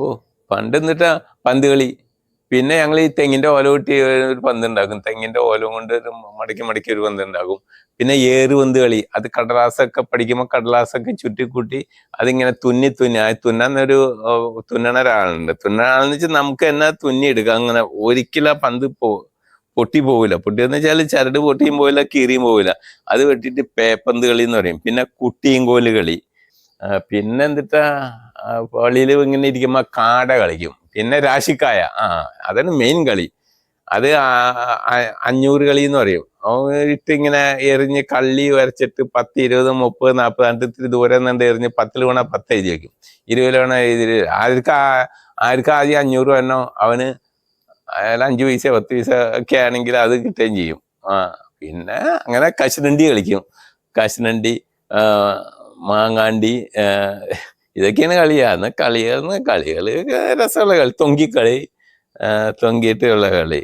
ഓ പണ്ട് എന്നിട്ടാ പന്ത് കളി. പിന്നെ ഞങ്ങൾ ഈ തെങ്ങിന്റെ ഓല കൂട്ടി ഒരു പന്ത് ഉണ്ടാക്കും. തെങ്ങിന്റെ ഓല കൊണ്ട് ഒരു മടക്കി മടക്കി ഒരു പന്ത് ഉണ്ടാക്കും. പിന്നെ ഏറ് പന്ത് കളി. അത് കടലാസൊക്കെ പഠിക്കുമ്പോൾ കടലാസൊക്കെ ചുറ്റിക്കൂട്ടി അതിങ്ങനെ തുന്നി തുന്നി. ആ തുന്നാന്നൊരു ഓ, തുന്നണ ഒരാളുണ്ട്. തുന്നണ ആളെന്ന് വെച്ചാൽ നമുക്ക് തന്നെ തുന്നി എടുക്കാം? അങ്ങനെ ഒരിക്കലും ആ പന്ത് പോ പൊട്ടി പോവില്ല. പൊട്ടിയെന്ന് വെച്ചാൽ ചരട് പൊട്ടിയും പോവില്ല കീറിയും പോവില്ല. അത് വെട്ടിയിട്ട് പേപ്പന്ത് കളി എന്ന് പറയും. പിന്നെ കുട്ടിയും കോൽ കളി. പിന്നെ എന്തിട്ടാ? പള്ളിയിൽ ഇങ്ങനെ ഇരിക്കുമ്പോൾ കാട കളിക്കും. പിന്നെ രാശിക്കായ. ആ അതാണ് മെയിൻ കളി. അത് അഞ്ഞൂറ് കളി എന്ന് പറയും. ഇട്ട് ഇങ്ങനെ എറിഞ്ഞ് കള്ളി വരച്ചിട്ട് പത്ത് ഇരുപത് മുപ്പത് നാൽപ്പത് എന്നിട്ട് ഇത്തിരി ദൂരം നിന്ന് എറിഞ്ഞ് പത്തിൽ വേണ പത്ത് എഴുതി വെക്കും. ഇരുപത് വേണ എഴുതി ആർക്ക് ആർക്ക് ആദ്യം അഞ്ഞൂറ് വേണോ അവന് അയാൾ അഞ്ച് പൈസ പത്ത് പൈസ ഒക്കെ ആണെങ്കിൽ അത് കിട്ടുകയും ചെയ്യും. ആ പിന്നെ അങ്ങനെ കശുനണ്ടി കളിക്കും. കശുനണ്ടി മാങ്ങാണ്ടി ഇതൊക്കെയാണ് കളിയാന്ന് കളികൾ കളികൾ രസമുള്ള കളി. തൊങ്കിക്കളി തൊങ്കിയിട്ടുള്ള കളി.